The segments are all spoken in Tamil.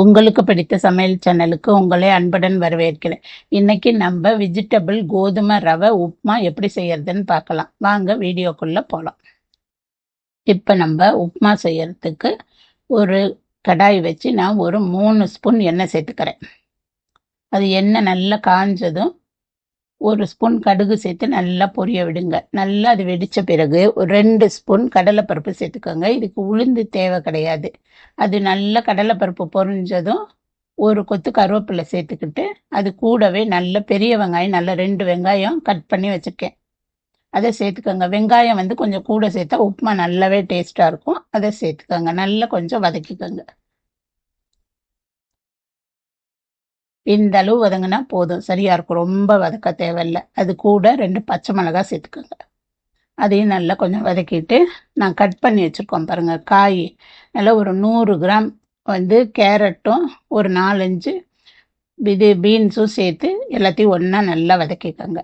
உங்களுக்கு பிடித்த சமையல் சேனலுக்கு உங்களை அன்புடன் வரவேற்கிறேன். இன்னைக்கு நம்ம வெஜிடபிள் கோதுமை ரவை உப்புமா எப்படி செய்யறதுன்னு பார்க்கலாம். வாங்க வீடியோக்குள்ளே போகலாம் இப்போ நம்ம உப்புமா செய்யறதுக்கு ஒரு கடாய் வச்சு நான் ஒரு மூணு ஸ்பூன் எண்ணெய் சேர்த்துக்கிறேன். அது எண்ணெய் நல்லா காஞ்சதும் ஒரு ஸ்பூன் கடுகு சேர்த்து நல்லா பொரிய விடுங்க. நல்லா அது வெடித்த பிறகு ஒரு ரெண்டு ஸ்பூன் கடலைப்பருப்பு சேர்த்துக்கோங்க. இதுக்கு உளுந்து தேவை கிடையாது. அது நல்லா கடலைப்பருப்பு பொரிஞ்சதும் ஒரு கொத்து கருவேப்பிலை சேர்த்துக்கிட்டு அது கூடவே நல்ல பெரிய வெங்காயம் நல்ல ரெண்டு வெங்காயம் கட் பண்ணி வச்சுருக்கேன். அதை சேர்த்துக்கோங்க. வெங்காயம் வந்து கொஞ்சம் கூட சேர்த்தா உப்புமா நல்லாவே டேஸ்ட்டாக இருக்கும். அதை சேர்த்துக்கோங்க. நல்லா கொஞ்சம் வதக்கிக்கோங்க. இந்த அளவு வதங்கினா போதும். சரியா இருக்கும். ரொம்ப வதக்க தேவையில்லை. அது கூட ரெண்டு பச்சை மிளகாய் சேர்த்துக்கோங்க. அதையும் நல்லா கொஞ்சம் வதக்கிட்டு நான் கட் பண்ணி வச்சுருக்கோம் பாருங்கள் காய் நல்லா ஒரு நூறு கிராம் வந்து கேரட்டும் ஒரு நாலஞ்சு இது பீன்ஸும் சேர்த்து எல்லாத்தையும் ஒன்றா நல்லா வதக்கிக்கோங்க.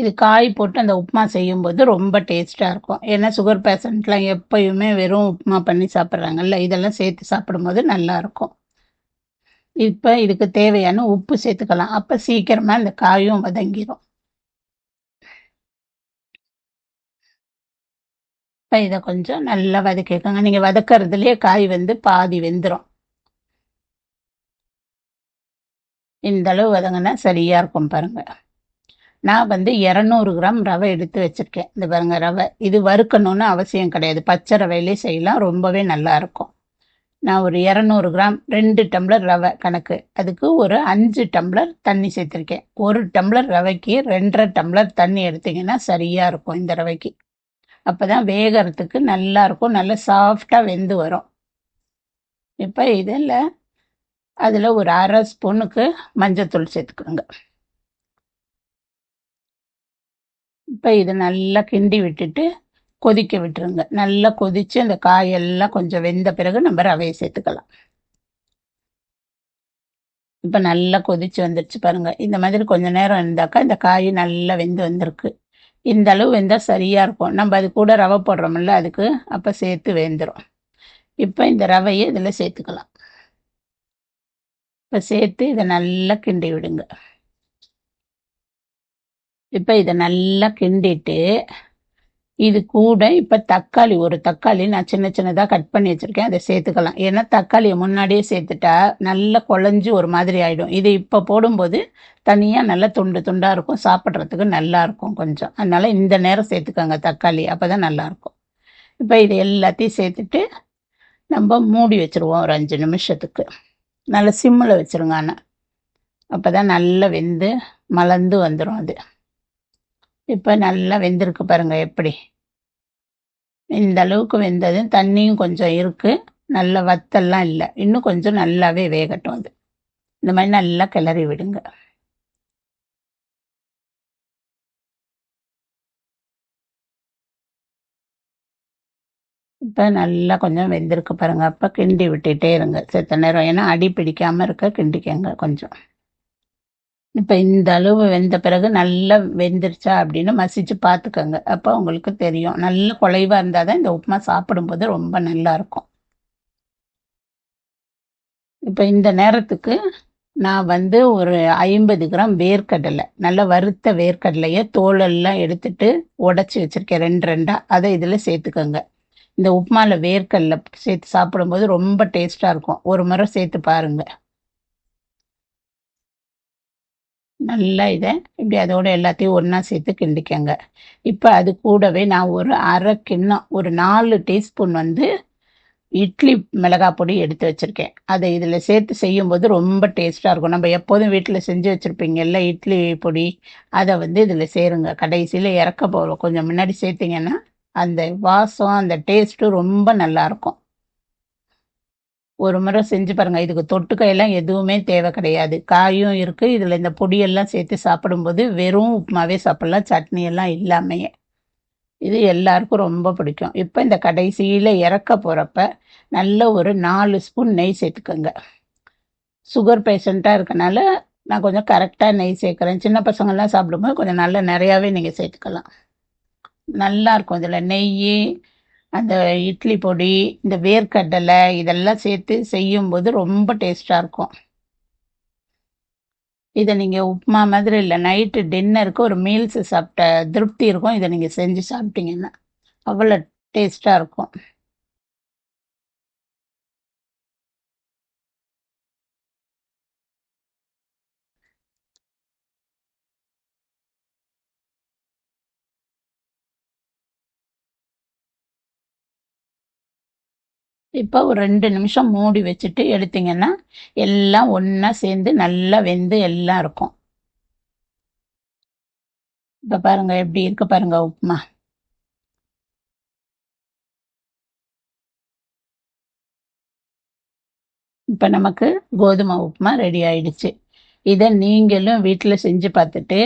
இது காய் போட்டு அந்த உப்புமா செய்யும்போது ரொம்ப டேஸ்ட்டாக இருக்கும். ஏன்னா சுகர் பேஷண்ட்லாம் எப்பயுமே வெறும் உப்புமா பண்ணி சாப்பிட்றாங்கல்ல இதெல்லாம் சேர்த்து சாப்பிடும்போது நல்லாயிருக்கும் இப்போ இதுக்கு தேவையான உப்பு சேர்த்துக்கலாம். அப்போ சீக்கிரமாக இந்த காயும் வதங்கிடும் இப்போ இதை கொஞ்சம் நல்லா வதக்கிக்கோங்க. நீங்கள் வதக்கிறதுலேயே காய் வந்து பாதி வெந்துடும் இந்த அளவு வதங்கினா சரியாக இருக்கும் பாருங்கள் நான் வந்து இரநூறு கிராம் ரவை எடுத்து வச்சுருக்கேன். இந்த பாருங்க ரவை. இது வறுக்கணும்னு அவசியம் கிடையாது. பச்சை ரவையிலே செய்யலாம். ரொம்பவே நல்லா இருக்கும். நான் ஒரு இரநூறு கிராம் ரெண்டு டம்ளர் ரவை கணக்கு. அதுக்கு ஒரு அஞ்சு டம்ளர் தண்ணி சேர்த்துருக்கேன். ஒரு டம்ளர் ரவைக்கு ரெண்டரை டம்ளர் தண்ணி எடுத்திங்கன்னா சரியாக இருக்கும் இந்த ரவைக்கு. அப்போ தான் வேகிறதுக்கு நல்லாயிருக்கும் நல்லா சாஃப்டாக வெந்து வரும். இப்போ இதில் அதில் ஒரு அரை ஸ்பூனுக்கு மஞ்சத்தூள் சேர்த்துக்கோங்க. இப்போ இதை நல்லா கிண்டி விட்டுட்டு கொதிக்க விட்டுருங்க. நல்லா கொதித்து அந்த காயெல்லாம் கொஞ்சம் வெந்த பிறகு நம்ம ரவையை சேர்த்துக்கலாம். இப்போ நல்லா கொதித்து வந்துருச்சு பாருங்கள் இந்த மாதிரி கொஞ்சம் நேரம் இருந்தாக்கா இந்த காய் நல்லா வெந்து வந்திருக்கு. இந்த அளவு வெந்தால் சரியாக இருக்கும். நம்ம அது கூட ரவை போடுறோம்ல அதுக்கு அப்போ சேர்த்து வெந்துடும் இப்போ இந்த ரவையை இதில் சேர்த்துக்கலாம். இப்போ சேர்த்து இதை நல்லா கிண்டி விடுங்க. இப்போ இதை நல்லா கிண்டிட்டு இது கூட இப்போ தக்காளி ஒரு தக்காளி நான் சின்ன சின்னதாக கட் பண்ணி வச்சுருக்கேன். அதை சேர்த்துக்கலாம். ஏன்னா தக்காளியை முன்னாடியே சேர்த்துட்டா நல்லா குழஞ்சி ஒரு மாதிரி ஆகிடும் இது இப்போ போடும்போது தனியாக நல்லா துண்டு துண்டாக இருக்கும். சாப்பிட்றதுக்கு நல்லா இருக்கும் கொஞ்சம். அதனால் இந்த நேரம் சேர்த்துக்கோங்க தக்காளி. அப்போ தான் நல்லாயிருக்கும் இப்போ இது எல்லாத்தையும் சேர்த்துட்டு நம்ம மூடி வச்சுருவோம் ஒரு அஞ்சு நிமிஷத்துக்கு. நல்லா சிம்மில் வச்சுருங்க ஆனால் அப்போ தான் நல்லா வெந்து மலர்ந்து வந்துடும் அது. இப்போ நல்லா வெந்திருக்கு பாருங்க எப்படி? இந்த அளவுக்கு வெந்தது. தண்ணியும் கொஞ்சம் இருக்குது நல்ல வத்தெல்லாம் இல்லை. இன்னும் கொஞ்சம் நல்லாவே வேகட்டும் அது. இந்த மாதிரி நல்லா கிளறி விடுங்க. இப்போ நல்லா கொஞ்சம் வெந்திருக்கு பாருங்கள் அப்போ கிண்டி விட்டுகிட்டே இருங்க. செத்த நேரம். ஏன்னா அடி பிடிக்காமல் இருக்க கிண்டிக்கங்க கொஞ்சம். இப்போ இந்த அளவு வெந்த பிறகு நல்லா வெந்துருச்சா அப்படின்னு மசிச்சு பார்த்துக்கோங்க அப்போ உங்களுக்கு தெரியும். நல்ல குலைவாக இருந்தால் தான் இந்த உப்புமா சாப்பிடும்போது ரொம்ப நல்லா இருக்கும். இப்போ இந்த நேரத்துக்கு நான் வந்து ஒரு ஐம்பது கிராம் வேர்க்கடலை நல்லா வறுத்த வேர்க்கடலையை தோலெல்லாம் எடுத்துட்டு உடச்சி வச்சுருக்கேன். ரெண்டு ரெண்டாக அதை இதில் சேர்த்துக்கோங்க. இந்த உப்புமாவில் வேர்க்கடலை சேர்த்து சாப்பிடும்போது ரொம்ப டேஸ்ட்டாக இருக்கும். ஒரு முறை சேர்த்து பாருங்கள் நல்லா இதை இப்படி அதோட எல்லாத்தையும் ஒன்றா சேர்த்து கிண்டிக்கங்க. இப்போ அது கூடவே நான் ஒரு அரை கிண்ணம் ஒரு நாலு டீஸ்பூன் வந்து இட்லி மிளகாய் பொடி எடுத்து வச்சுருக்கேன். அதை இதில் சேர்த்து செய்யும்போது ரொம்ப டேஸ்ட்டாக இருக்கும். நம்ம எப்போதும் வீட்டில் செஞ்சு வச்சுருப்பீங்கல்ல இட்லி பொடி அதை வந்து இதில் சேருங்க. கடைசியில் இறக்க போகிறோம் கொஞ்சம் முன்னாடி சேர்த்திங்கன்னா அந்த வாசம் அந்த டேஸ்ட்டும் ரொம்ப நல்லாயிருக்கும் ஒரு முறை செஞ்சு பாருங்கள் இதுக்கு தொட்டுக்கையெல்லாம் எதுவுமே தேவை கிடையாது. காயும் இருக்குது இதில் இந்த பொடியெல்லாம் சேர்த்து சாப்பிடும்போது வெறும் உப்புமாவே சாப்பிட்லாம். சட்னி எல்லாம் இல்லாமையே. இது எல்லாருக்கும் ரொம்ப பிடிக்கும். இப்போ இந்த கடைசியில் இறக்க போகிறப்ப நல்ல ஒரு நாலு ஸ்பூன் நெய் சேர்த்துக்கோங்க. சுகர் பேஷண்ட்டாக இருக்கனால நான் கொஞ்சம் கரெக்டாக நெய் சேர்க்குறேன். சின்ன பசங்கள்லாம் சாப்பிடும்போது கொஞ்சம் நல்லா நிறையாவே நீங்கள் சேர்த்துக்கலாம். நல்லா இருக்கும். இதில் நெய் அந்த இட்லி பொடி இந்த வேர்க்கடலை இதெல்லாம் சேர்த்து செய்யும்போது ரொம்ப டேஸ்டாக இருக்கும். இதை நீங்கள் உப்புமா மாதிரி இல்லை நைட்டு டின்னருக்கு ஒரு மீல்ஸ் சாப்பிட்ட திருப்தி இருக்கும். இதை நீங்கள் செஞ்சு சாப்பிட்டீங்கன்னா அவ்வளோ டேஸ்ட்டாக இருக்கும். இப்போ ஒரு ரெண்டு நிமிஷம் மூடி வச்சுட்டு எடுத்தீங்கன்னா எல்லாம் ஒன்றா சேர்ந்து நல்லா வெந்து எல்லாம் இருக்கும். இப்போ பாருங்கள் எப்படி இருக்கு பாருங்கள் உப்புமா. இப்போ நமக்கு கோதுமை உப்புமா ரெடி ஆயிடுச்சு. இதை நீங்களும் வீட்டில் செஞ்சு பார்த்துட்டு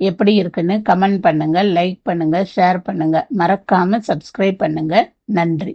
எப்படி இருக்குன்னு கமெண்ட் பண்ணுங்கள் லைக் பண்ணுங்கள் ஷேர் பண்ணுங்கள் மறக்காமல் சப்ஸ்கிரைப் பண்ணுங்கள் நன்றி.